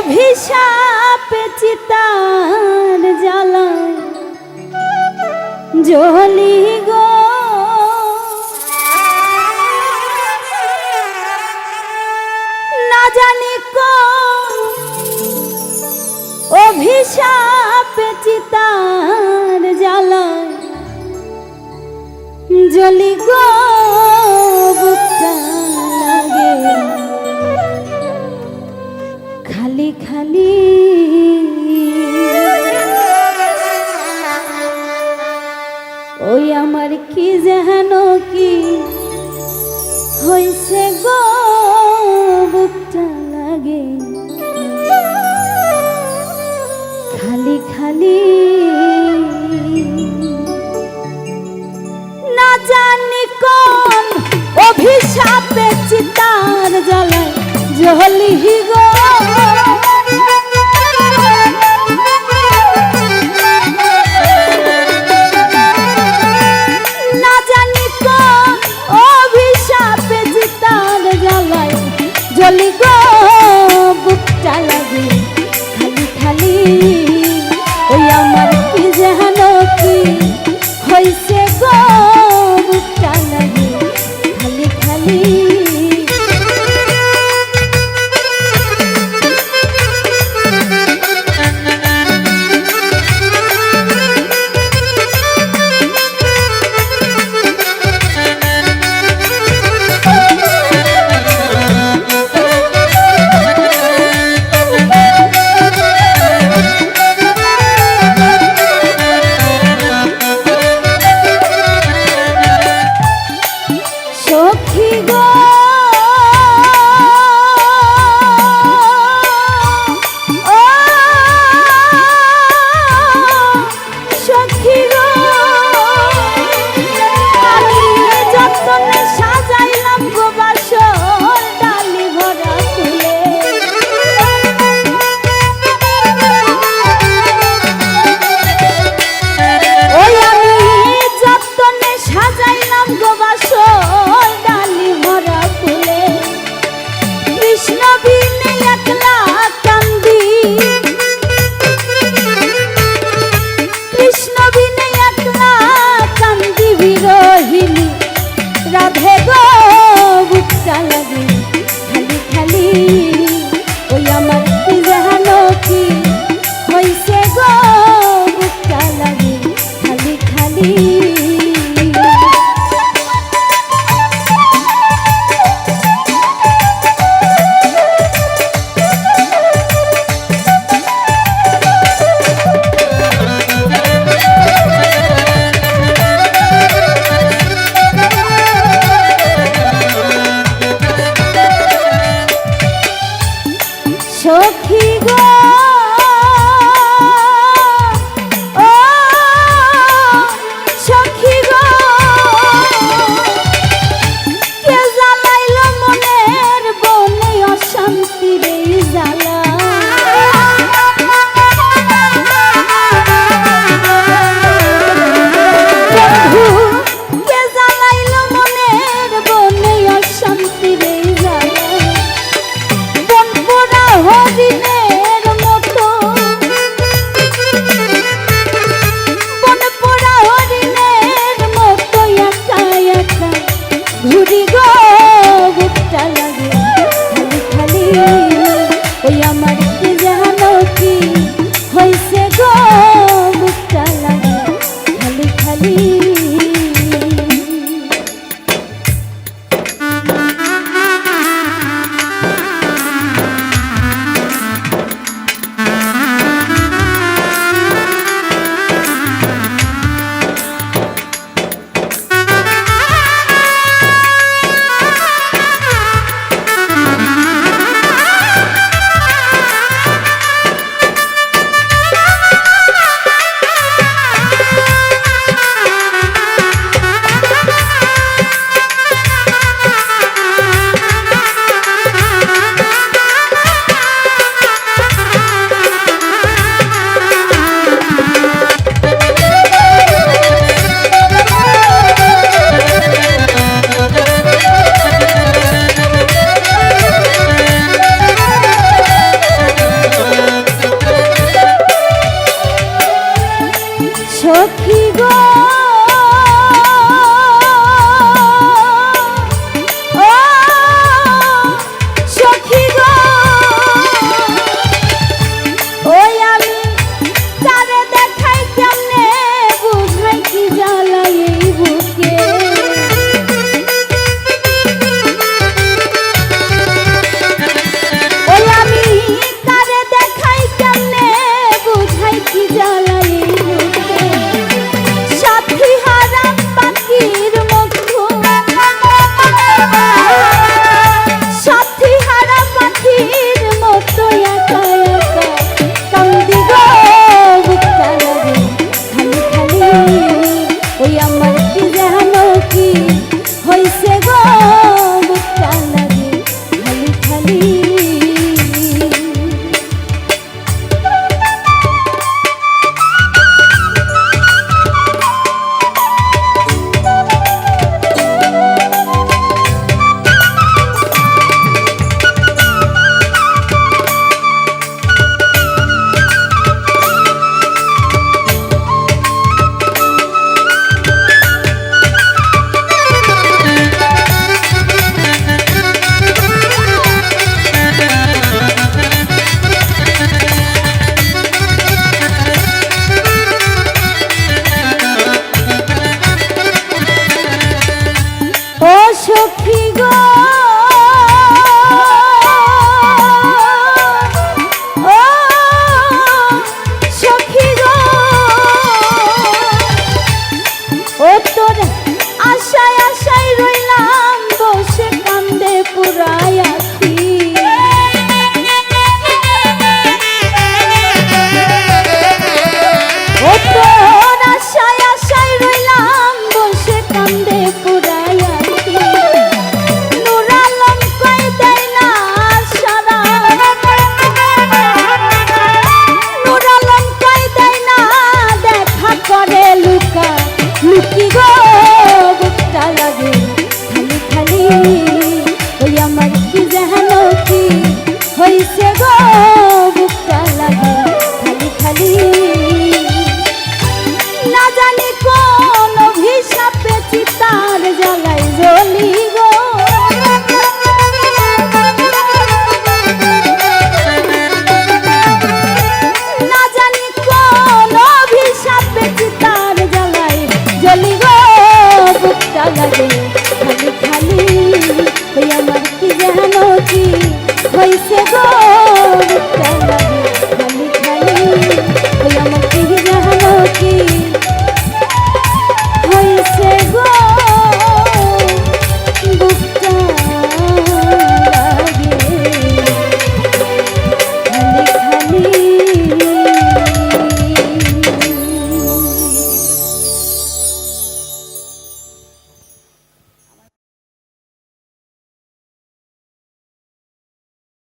অভিশাপে চিতার জ্বালায়। জলি গো। না জানি অভিশাপে চিতার জ্বালায়। জলি গো। খালি খালি। না জানি কোন অভিশাপে চিতার জ্বালায় জলি গো। পাখি গো। 你。